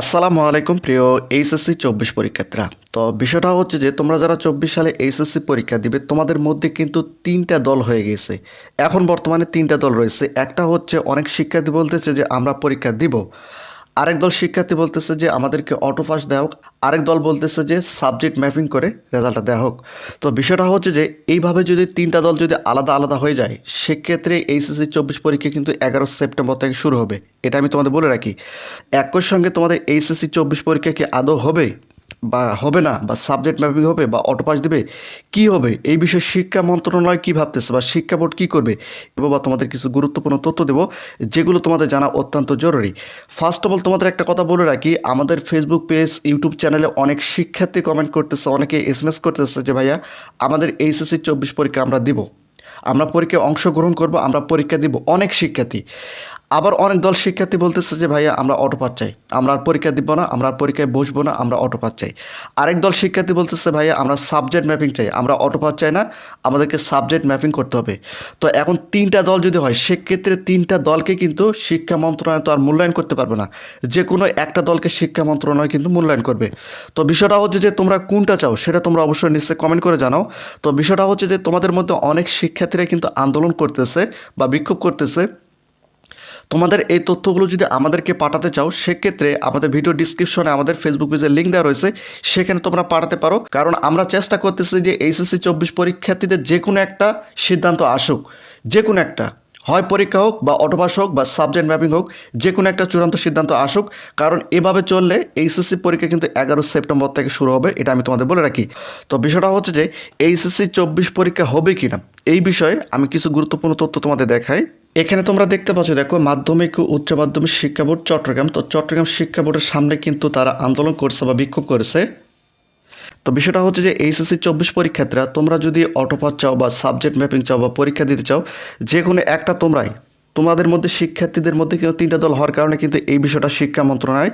আসসালামু আলাইকুম, প্রিয় এইচএসসি চব্বিশ পরীক্ষার্থীরা। তো বিষয়টা হচ্ছে যে, তোমরা যারা চব্বিশ সালে এইচএসসি পরীক্ষা দিবে, তোমাদের মধ্যে কিন্তু তিনটা দল হয়ে গেছে। এখন বর্তমানে তিনটা দল রয়েছে। একটা হচ্ছে অনেক শিক্ষার্থী বলতেছে যে, আমরা পরীক্ষা দিব। আরেক দল শিক্ষার্থী বলতেছে যে, আমাদেরকে অটো পাস দেওয়া হোক। আরেক দল বলতেছে যে সাবজেক্ট ম্যাপিং করে রেজাল্টটা দেওয়া হোক। তো বিষয়টা হচ্ছে যে, এইভাবে যদি তিনটা দল যদি আলাদা আলাদা হয়ে যায়, সেক্ষেত্রে এইচএসসি চব্বিশ পরীক্ষা কিন্তু এগারো সেপ্টেম্বর থেকে শুরু হবে। এটা আমি তোমাদের বলে রাখি। একই সঙ্গে তোমাদের এইচএসসি চব্বিশ পরীক্ষা কি আদৌ হবে? বা হবে না, বা সাবজেক্ট ম্যাপিং হবে, বা অটোপাস দেবে, কি হবে? এই বিষয়ে শিক্ষা মন্ত্রণালয় কী ভাবতেছে, বা শিক্ষা বোর্ড কী করবে? বা তোমাদের কিছু গুরুত্বপূর্ণ তথ্য দেবো, যেগুলো তোমাদের জানা অত্যন্ত জরুরি। ফার্স্ট অফ অল তোমাদের একটা কথা বলে রাখি, আমাদের ফেসবুক পেজ ইউটিউব চ্যানেলে অনেক শিক্ষার্থী কমেন্ট করতেছে, অনেকে এস এম এস করতেছে যে, ভাইয়া, আমাদের এইচএসসি চব্বিশ পরীক্ষা আমরা দিব। আমরা পরীক্ষায় অংশগ্রহণ করব, আমরা পরীক্ষা দিব। অনেক শিক্ষার্থী। আবার অনেক দল শিক্ষার্থী বলতেছে যে, ভাইয়া, আমরা অটো পাস চাই। আমরা আর পরীক্ষা দিব না, আমরা আর পরীক্ষায় বসবো না, আমরা অটো পাস চাই। আরেক দল শিক্ষার্থী বলতেছে, ভাইয়া, আমরা সাবজেক্ট ম্যাপিং চাই। আমরা অটো পাস চাই না, আমাদেরকে সাবজেক্ট ম্যাপিং করতে হবে। তো এখন তিনটা দল যদি হয়, সেক্ষেত্রে তিনটা দলকে কিন্তু শিক্ষা মন্ত্রণালয় তো আর মূল্যায়ন করতে পারবে না। যে কোনো একটা দলকে শিক্ষা মন্ত্রণালয় কিন্তু মূল্যায়ন করবে। তো বিষয়টা হচ্ছে যে, তোমরা কোনটা চাও সেটা তোমরা অবশ্যই নিশ্চয়ই কমেন্ট করে জানাও। তো বিষয়টা হচ্ছে যে, তোমাদের মধ্যে অনেক শিক্ষার্থীরা কিন্তু আন্দোলন করতেছে বা বিক্ষোভ করতেছে। তোমাদের এই তথ্যগুলো যদি আমাদেরকে পাঠাতে চাও, সেক্ষেত্রে আমাদের ভিডিও ডিসক্রিপশনে আমাদের ফেসবুক পেজের লিঙ্ক দেওয়া রয়েছে। সেখানে তোমরা পাঠাতে পারো। কারণ আমরা চেষ্টা করতেছি যে এইচএসসি চব্বিশ পরীক্ষার্থীদের যে কোনো একটা সিদ্ধান্ত আসুক। যে কোনো একটা। হয় পরীক্ষা হোক বা অটোপাস হোক বা সাবজেক্ট ম্যাপিং হোক, যে কোনো একটা চূড়ান্ত সিদ্ধান্ত আসুক। কারণ এভাবে চললে এইচএসসি পরীক্ষা কিন্তু এগারো সেপ্টেম্বর থেকে শুরু হবে, এটা আমি তোমাদের বলে রাখি। তো বিষয়টা হচ্ছে যে, এইচএসসি চব্বিশ পরীক্ষা হবে কি না এই বিষয়ে আমি কিছু গুরুত্বপূর্ণ তথ্য তোমাদের দেখাই। এখানে তোমরা দেখতে পাচ্ছ, দেখো, মাধ্যমিক ও উচ্চ মাধ্যমিক শিক্ষা বোর্ড চট্টগ্রাম। তো চট্টগ্রাম শিক্ষা বোর্ডের সামনে কিন্তু তারা আন্দোলন করছে বা বিক্ষোভ করেছে। তো বিষয়টা হচ্ছে যে এইচএসসি চব্বিশ পরীক্ষার্থীরা, তোমরা যদি অটোপাস চাও বা সাবজেক্ট ম্যাপিং চাও বা পরীক্ষা দিতে চাও যে কোনো একটা তোমরাই, তোমাদের মধ্যে শিক্ষার্থীদের মধ্যে কিন্তু তিনটা দল হওয়ার কারণে কিন্তু এই বিষয়টা শিক্ষা মন্ত্রণালয়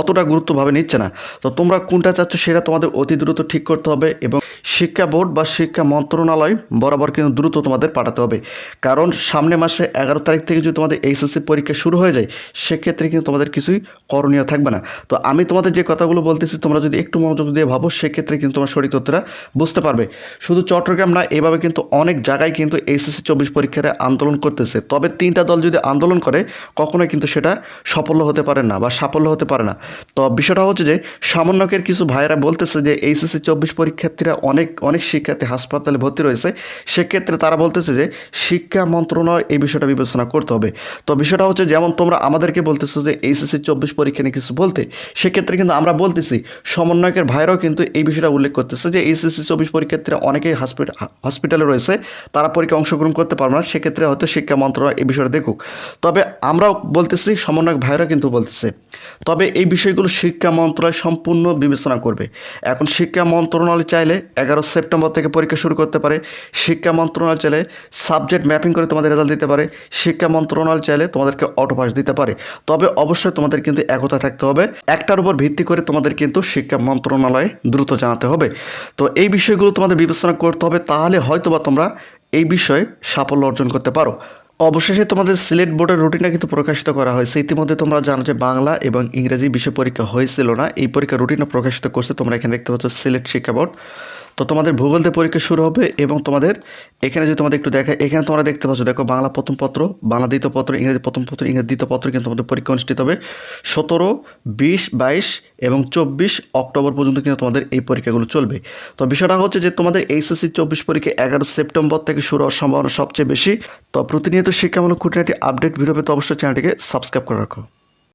অতটা গুরুত্বভাবে নিচ্ছে না। তো তোমরা কোনটা চাচ্ছ সেটা তোমাদের অতি দ্রুত ঠিক করতে হবে এবং শিক্ষা বোর্ড বা শিক্ষা মন্ত্রণালয় বরাবর কিন্তু দ্রুত তোমাদের পাঠাতে হবে। কারণ সামনে মাসে এগারো তারিখ থেকে যদি তোমাদের এইচএসসি পরীক্ষা শুরু হয়ে যায়, সেক্ষেত্রে কিন্তু তোমাদের কিছুই করণীয় থাকবে না। তো আমি তোমাদের যে কথাগুলো বলতেছি, তোমরা যদি একটু মনোযোগ দিয়ে ভাবো, সেক্ষেত্রে কিন্তু তোমার সঠিক তথ্যটা বুঝতে পারবে। শুধু চট্টগ্রাম না, এভাবে কিন্তু অনেক জায়গায় কিন্তু এইচএসসি চব্বিশ পরীক্ষারে আন্দোলন করতেছে। তবে তিনটা দল যদি আন্দোলন করে, কখনোই কিন্তু সেটা সাফল্য হতে পারে না বা সাফল্য হতে পারে না। তো বিষয়টা হচ্ছে যে সামান্যকের কিছু ভাইয়েরা বলতেছে যে, এইচএসসি চব্বিশ পরীক্ষার্থীরা অনেক অনেক শিক্ষার্থী হাসপাতালে ভর্তি রয়েছে। সেক্ষেত্রে তারা বলতেছে যে শিক্ষা মন্ত্রণালয় এই বিষয়টা বিবেচনা করতে হবে। তো বিষয়টা হচ্ছে যেমন তোমরা আমাদেরকে বলতেছো যে এইচএসসি চব্বিশ পরীক্ষা নিয়ে কিছু বলতে, সেক্ষেত্রে কিন্তু আমরা বলতেছি, সমন্বয়কের ভাইরাও কিন্তু এই বিষয়টা উল্লেখ করতেছে যে এইচএসসি চব্বিশ পরীক্ষার্থীরা অনেকেই হসপিটাল হসপিটালে রয়েছে, তারা পরীক্ষা অংশগ্রহণ করতে পারবে না, সেক্ষেত্রে হয়তো শিক্ষা মন্ত্রণালয় এই বিষয়টা দেখুক। তবে আমরাও বলতেছি, সমন্বয়ক ভাইরা কিন্তু বলতেছে, তবে এই বিষয়গুলো শিক্ষা মন্ত্রণালয় সম্পূর্ণ বিবেচনা করবে। এখন শিক্ষা মন্ত্রণালয় চাইলে এগারো সেপ্টেম্বর থেকে পরীক্ষা শুরু করতে পারে। শিক্ষা মন্ত্রণালয় চাইলে সাবজেক্ট ম্যাপিং করে তোমাদের রেজাল্ট দিতে পারে। শিক্ষা মন্ত্রণালয় চাইলে তোমাদেরকে অটো পাস দিতে পারে। তবে অবশ্যই তোমাদের কিন্তু একতা থাকতে হবে। একটার উপর ভিত্তি করে তোমাদের কিন্তু শিক্ষা মন্ত্রণালয়ে দ্রুত জানাতে হবে। তো এই বিষয়গুলো তোমাদের বিবেচনা করতে হবে। তাহলে হয়তোবা তোমরা এই বিষয়ে সাফল্য অর্জন করতে পারো। অবশেষে তোমাদের সিলেট বোর্ডের রুটিনটা কিন্তু প্রকাশিত করা হয়েছে। ইতিমধ্যে তোমরা জানো যে বাংলা এবং ইংরেজি বিষয় পরীক্ষা হয়েছিল না। এই পরীক্ষার রুটিনও প্রকাশিত করছে তোমরা এখানে দেখতে পাচ্ছ সিলেট শিক্ষা বোর্ড তো তোমাদের ভূগোল দিয়ে পরীক্ষা শুরু হবে এবং তোমাদের এখানে যদি তোমাদের একটু দেখা এখানে তোমরা দেখতে পাচ্ছ, দেখো বাংলা প্রথম পত্র, বাংলা দ্বিতীয় পত্র, ইংরেজি প্রথম পত্র, ইংরেজি দ্বিতীয় পত্র কিন্তু তোমাদের পরীক্ষা অনুষ্ঠিত হবে। সতেরো, বিশ, বাইশ এবং চব্বিশ অক্টোবর পর্যন্ত কিন্তু তোমাদের এই পরীক্ষাগুলো চলবে। তো বিষয়টা হচ্ছে যে তোমাদের এইচএসসি চব্বিশ পরীক্ষা এগারো সেপ্টেম্বর থেকে শুরু হওয়ার সম্ভাবনা সবচেয়ে বেশি। তো প্রতিনিয়ত শিক্ষামূলক খুঁটিনাটি আপডেট ভিডিও পেতে অবশ্যই চ্যানেলটিকে সাবস্ক্রাইব করে রাখো।